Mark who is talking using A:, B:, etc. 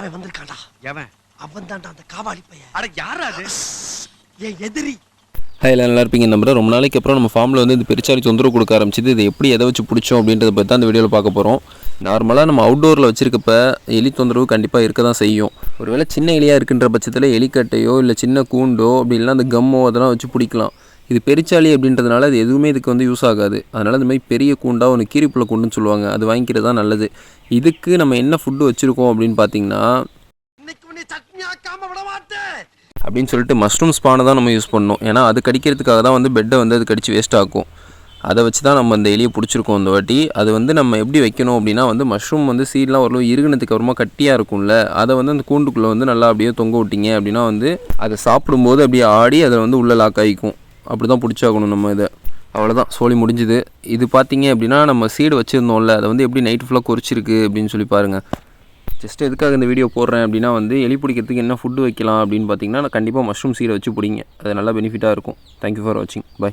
A: அவன் வந்திருக்கான்டா.
B: எவன்?
A: அவன் தான்டா அந்த காவாலி பையன்.
B: அட யாரா அது?
A: என் எதிரி.
C: ஹாய் எல்லாம் நல்லா இருப்பீங்க நம்புறேன் ரொம்ப நாளைக்கு அப்புறம் நம்ம ஃபார்மில் வந்து இந்த பெருச்சாரி தொந்தரவு கொடுக்க ஆரம்பிச்சது. இது எப்படி எதை வச்சு பிடிச்சோம் அப்படின்றத பற்றி தான் இந்த வீடியோவில் பார்க்க போகிறோம் நார்மலாக நம்ம அவுட்டோரில் வச்சிருக்கப்ப எலி தொந்தரவு கண்டிப்பாக இருக்க தான் செய்யும். ஒருவேளை சின்ன எலியாக இருக்கின்ற பட்சத்தில் எலிக்கட்டையோ இல்லை சின்ன கூண்டோ அப்படி இல்லைனா அந்த கம்மோ அதெல்லாம் வச்சு பிடிக்கலாம். இது பெருச்சாளி அப்படின்றதுனால அது எதுவுமே இதுக்கு வந்து யூஸ் ஆகாது. அதனால் இந்த மாதிரி பெரிய கூண்டா ஒன்று கீரிப்புள்ள கூண்டுன்னு சொல்லுவாங்க. அது வாங்கிக்கிறது தான் நல்லது. இதுக்கு நம்ம என்ன ஃபுட்டு வச்சுருக்கோம் அப்படின்னு பார்த்தீங்கன்னா அப்படின்னு சொல்லிட்டு மஷ்ரூம் ஸ்பானை தான் நம்ம யூஸ் பண்ணோம் ஏன்னா அது கடிக்கிறதுக்காக தான் வந்து பெட்டை வந்து அது கடிச்சு வேஸ்ட் ஆக்கும். அதை வச்சு தான் நம்ம அந்த எலியை பிடிச்சிருக்கோம் இந்த வாட்டி. அது வந்து நம்ம எப்படி வைக்கணும் அப்படின்னா வந்து மஷ்ரூம் வந்து சீட்லாம் ஓரளவு இருகினதுக்கு அப்புறமா கட்டியாக இருக்கும்ல அதை வந்து அந்த கூண்டுக்குள்ளே வந்து நல்லா அப்படியே தொங்க விட்டீங்க அப்படின்னா வந்து அதை சாப்பிடும்போது அப்படியே ஆடி அதில் வந்து உள்ளே லாக் ஆகிக்கும் அப்படி தான் பிடிச்சாகணும் நம்ம இதை. அவ்வளோதான் சோலி முடிஞ்சுது. இது பார்த்தீங்க அப்படின்னா நம்ம சீடு வச்சுருந்தோம்ல அதை வந்து எப்படி நைட் ஃபுல்லாக குறிச்சிருக்கு அப்படின்னு சொல்லி பாருங்கள் ஜஸ்ட் எதுக்காக இந்த வீடியோ போடுறேன் அப்படின்னா வந்து எலி பிடிக்கிறதுக்கு என்ன ஃபுட்டு வைக்கலாம் அப்படின்னு பார்த்தீங்கன்னா நான் கண்டிப்பாக மஷ்ரூம் சீடை வச்சு பிடிங்க. அது நல்லா பெனிஃபிட்டாக இருக்கும். தேங்க்யூ ஃபார் வாட்சிங் பை